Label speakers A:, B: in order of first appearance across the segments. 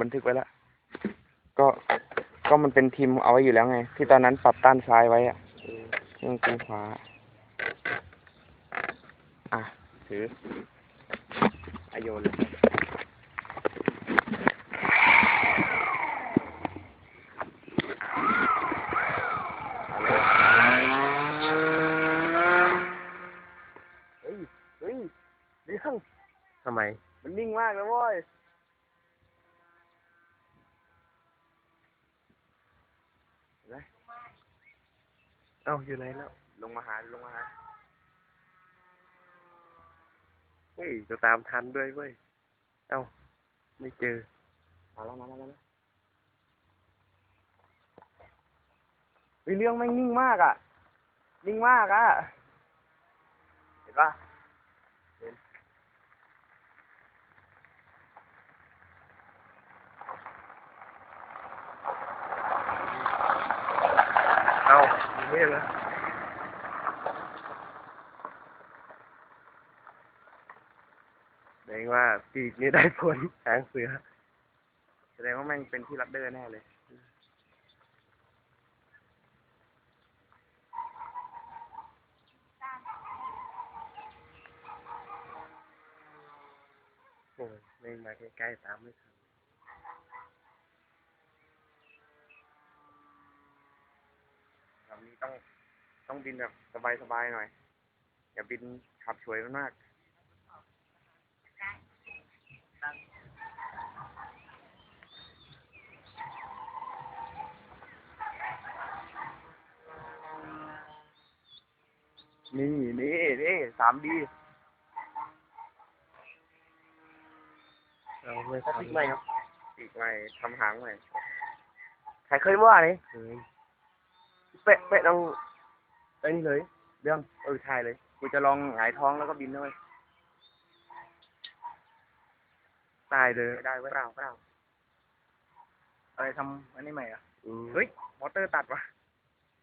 A: บันทึกไว้แล้ว ก็ก็มันเป็นทีมเอาไว้อยู่แล้วไง ที่ตอนนั้นปรับต้านซ้ายไว้อะเครื่องกูขวา อะ ถืออาโยนเลยเฮ้ยเฮ้ยเรื่อง
B: ทำไม
A: มันนิ่งมากนะเว้ย
B: เอ้าอยู่ไหนแล้ว
A: ลงมาหาลงมาหา
B: เฮ้ยจะตามทันด้วยเว้ย เอ้า ไม่เจอ
A: มาแล้วมาแล้วมาแล้วเฮ้ยเรื่องแม่งนิ่งมากอะ นิ่งมากอะ เห็นปะ
B: เอ้า ไม่เหรอแสดงว่าปีกนี้ได้ผลหางเสือ
A: แสดงว่าแม่งเป็นที่รับเดอร์แน่เลย
B: โอ้ยไม่มาใกล้ๆตามไม่ทัน
A: แบบนี้ ต้องต้องบินแบบสบายๆหน่อย อย่าบินขับฉวยมันมากนี่นี่นี่สามดี
B: เราไม่
A: ถ้า
B: ทัน
A: พลิกใหม่ครับอีกใหม่ทำหางใหม่ใครเคยว่าเลย
B: เคย
A: เป๊ะเป๊ะต้องไอ้นี่เลยเรื่องเออใช่เลยกูจะลองหงายท้องแล้วก็บินด้วย
B: ตายเลย
A: ได้ไว้เปล่าเปล่าอะไรทำอันนี้ใหม่อะ
B: อืม
A: เฮ้ยมอเตอร์ตัดวะ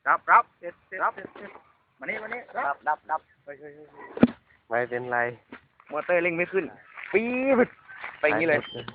A: รับรับรับมานี่มานี่รับรับรับเฮ้ยเฮ้ยเฮ้ย
B: ไม่เป็นไร
A: มอเตอร์เร่งไม่ขึ้นปี๊ดไปอย่างนี้เลย
B: ตาหมด